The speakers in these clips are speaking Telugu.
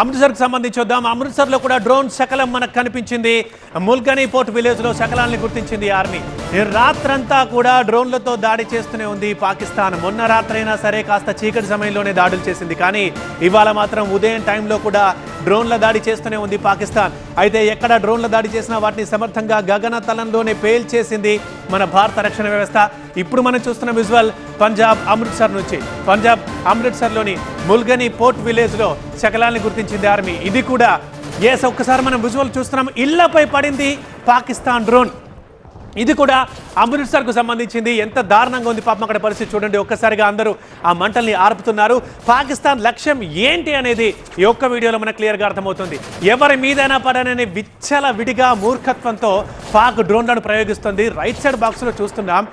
అమృత్సర్కి సంబంధించి వద్దాం అమృత్సర్లో కూడా డ్రోన్ శకలం మనకు కనిపించింది. ముల్గనీ పోర్ట్ విలేజ్లో శకలాన్ని గుర్తించింది ఆర్మీ. రాత్రంతా కూడా డ్రోన్లతో దాడి చేస్తూనే ఉంది పాకిస్తాన్. మొన్న రాత్రైనా సరే కాస్త చీకటి సమయంలోనే దాడులు చేసింది. కానీ ఇవాళ మాత్రం ఉదయం టైంలో కూడా డ్రోన్ల దాడి చేస్తూనే ఉంది పాకిస్తాన్. అయితే ఎక్కడ డ్రోన్ల దాడి చేసినా వాటిని సమర్థంగా గగన తలంలోనే పేల్చేసింది మన భారత రక్షణ వ్యవస్థ. ఇప్పుడు మనం చూస్తున్న విజువల్ పంజాబ్ అమృత్సర్ నుంచి. పంజాబ్ అమృత్సర్లోని ముల్గనీ పోర్ట్ విలేజ్లో శకలాన్ని గుర్తించింది ఆర్మీ. ఇది కూడా ఎస్ ఒక్కసారి మనం విజువల్ చూస్తున్నాం. ఇళ్ళపై పడింది పాకిస్తాన్ డ్రోన్. ఇది కూడా అమృత్సర్కు సంబంధించింది. ఎంత దారుణంగా ఉంది పాపం అక్కడ పరిస్థితి చూడండి. ఒక్కసారిగా అందరూ ఆ మంటల్ని ఆర్పుతున్నారు. పాకిస్తాన్ లక్ష్యం ఏంటి అనేది ఈ ఒక్క వీడియోలో మనకు క్లియర్గా అర్థమవుతుంది. ఎవరి మీదైనా పడనని విచ్చల విడిగా మూర్ఖత్వంతో పాక్ డ్రోన్లను ప్రయోగిస్తుంది. రైట్ సైడ్ బాక్స్లో చూస్తున్నాం.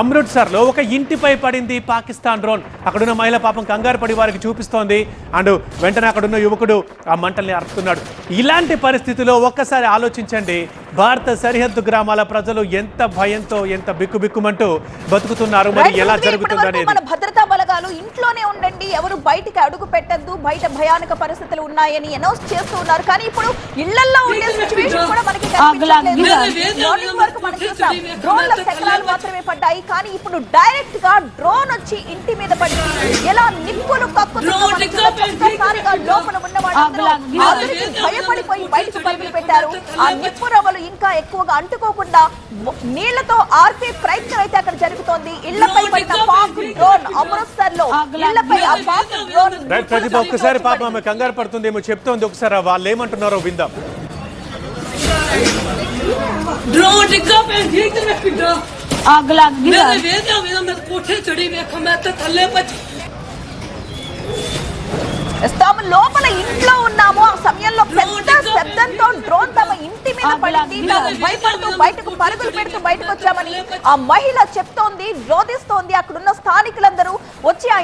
అమృత్సర్లో ఒక ఇంటిపై పడింది పాకిస్తాన్ డ్రోన్. అక్కడున్న మహిళ పాపం కంగారు పడి వారికి చూపిస్తోంది. అండ్ వెంటనే అక్కడున్న యువకుడు ఆ మంటల్ని అర్పుతున్నాడు ఇలాంటి పరిస్థితిలో ఒక్కసారి ఆలోచించండి. భారత సరిహద్దు గ్రామాల ప్రజలు ఎంత భయంతో ఎంత బిక్కుబిక్కుమంటూ బతుకుతున్నారు మరి ఎలా ఉంది. జరుగుతుంది ఇప్పటివరకు అనేది మన భద్రతా బలగాలు ఇంట్లోనే ఉండండి ఎవరు బయటికి అడుగు పెట్టద్దు బయట భయానక పరిస్థితులు ఉన్నాయని అనౌన్స్ చేస్తూ ఉన్నారు కానీ ఇప్పుడు ఇళ్ళల్లో ఉండే డ్రోన్ల శకలాలు మాత్రమే పడ్డాయి కానీ ఇప్పుడు డైరెక్ట్గా డ్రోన్ వచ్చి ఇంటి మీద పడి ఎలా నిప్పులు. ఒక్కసారిగా లోపల ఉన్న భయపడిపోయి బయటకు పరుగులు పెట్టారు. ఆ నిప్పు రవ్వలు ఇంకా ఎక్కువగా అంటుకోకుండా నీళ్ళతో ఆర్పే ప్రయత్నం అయితే అక్కడ జరుగుతోంది. ఇళ్ళపై పడిన పాక్ డ్రోన్ అమృత్సర్లో ఇళ్ళపై ఆ పాక్ డ్రోన్ ఒక్కసారి పాపం ఆమె కంగారు పడుతుంది ఏమో చెప్తోంది. ఒకసారి వాళ్ళు ఏమంటున్నారో విందాం. ਡਰੋਨ ਡਿੱਗਾ ਪਿਆ ਠੀਕ ਤੇ ਮੈਂ ਕਿੱਡਾ ਅੱਗ ਲੱਗ ਗਈ ਮੈਂ ਵੇਖਿਆ ਵੇਖਿਆ ਮੈਂ ਕੋਠੇ ਚੜੀ ਵੇਖਾਂ ਮੈਂ ਤਾਂ ਥੱਲੇ ਭੱਜ తాము లోపల ఇంట్లో ఉన్నాము ఆ సమయంలో పెద్ద శబ్దంతో డ్రోన్ తమ ఇంటి మీద పడింది తాము భయపడుతూ బయటకు పరుగులు పెడుతూ బయటకు వచ్చామని ఆ మహిళ చెప్తోంది రోధిస్తోంది అక్కడున్న స్థానికులందరూ వచ్చి ఆ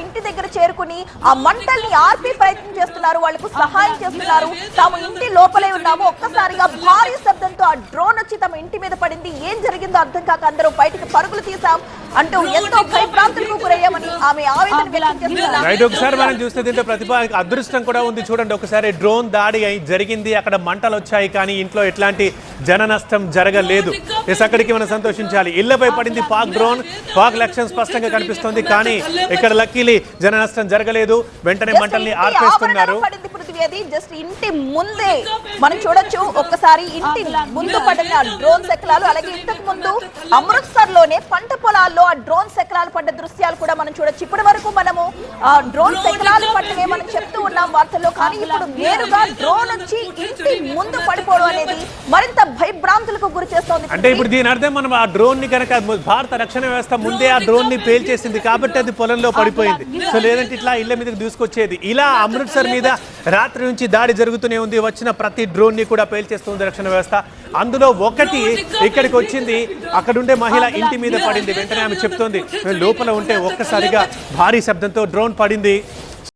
ఇంటి దగ్గర చేరుకుని ఆ మంటల్ని ఆర్పి ప్రయత్నం చేస్తున్నారు వాళ్ళకు సహాయం చేస్తున్నారు. తాము ఇంటి లోపలే ఉన్నాము. ఒక్కసారిగా భారీ శబ్దంతో ఆ డ్రోన్ వచ్చి తమ ఇంటి మీద పడింది. ఏం జరిగిందో అర్థం కాక అందరూ బయటకు పరుగులు తీసాం అంటూ ఎంతో భయభ్రాంతులకు గురయ్యామని ఆమె ఆవేదన వ్యక్తం చేస్తున్నారు. రైట్ ఒకసారి మనం చూస్తే దీంట్లో ప్రతిభ అదృష్టం కూడా ఉంది. చూడండి ఒకసారి డ్రోన్ దాడి అయి జరిగింది. అక్కడ మంటలు వచ్చాయి కానీ ఇంట్లో ఎట్లాంటి జన నష్టం జరగలేదు. ఎస్ అక్కడికి మనం సంతోషించాలి. ఇళ్ళపై పడింది పాక్ డ్రోన్. పాక్ లక్ష్యం స్పష్టంగా కనిపిస్తోంది కానీ ఇక్కడ లక్కీలీ జన నష్టం జరగలేదు. వెంటనే మంటల్ని ఆర్పేస్తున్నారు. అది జస్ట్ ఇంటి ముందే. మనం చూడొచ్చు ఒక్కసారి ఇంటి ముందు పడిన డ్రోన్ శకలాలు అలాగే ఇంతకు ముందు అమృత్సర్లోనే పంట పొలాల్లో ఆ డ్రోన్ శకలాలు పడ్డ దృశ్యాలు కూడా మనం చూడొచ్చు. ఇప్పటి వరకు మనము ఆ డ్రోన్ శకలాలు పట్టమే మనం చెప్తూ ఉన్నాం వార్తల్లో కానీ ఇప్పుడు నేరుగా డ్రోన్ వచ్చి ఇంటి ముందు పడిపోవడం అనేది మరింత భయభ్రాంతులకు గురి చేస్తోంది. అంటే ఇప్పుడు దీని అర్థం మనం ఆ డ్రోన్ని కనుక భారత రక్షణ వ్యవస్థ ముందే ఆ డ్రోన్ని పేల్చేసింది కాబట్టి అది పొలంలో పడిపోయింది. సో లేదంటే ఇట్లా ఇళ్ళ మీదకి దూసుకొచ్చేది. ఇలా అమృత్సర్ మీద రాత్రి నుంచి దాడి జరుగుతూనే ఉంది. వచ్చిన ప్రతి డ్రోన్ని కూడా పేల్చేస్తుంది రక్షణ వ్యవస్థ. అందులో ఒకటి ఇక్కడికి వచ్చింది. అక్కడుండే మహిళ ఇంటి మీద పడింది. వెంటనే ఆమె చెప్తోంది. లోపల ఉంటే ఒక్కసారిగా భారీ శబ్దంతో డ్రోన్ పడింది.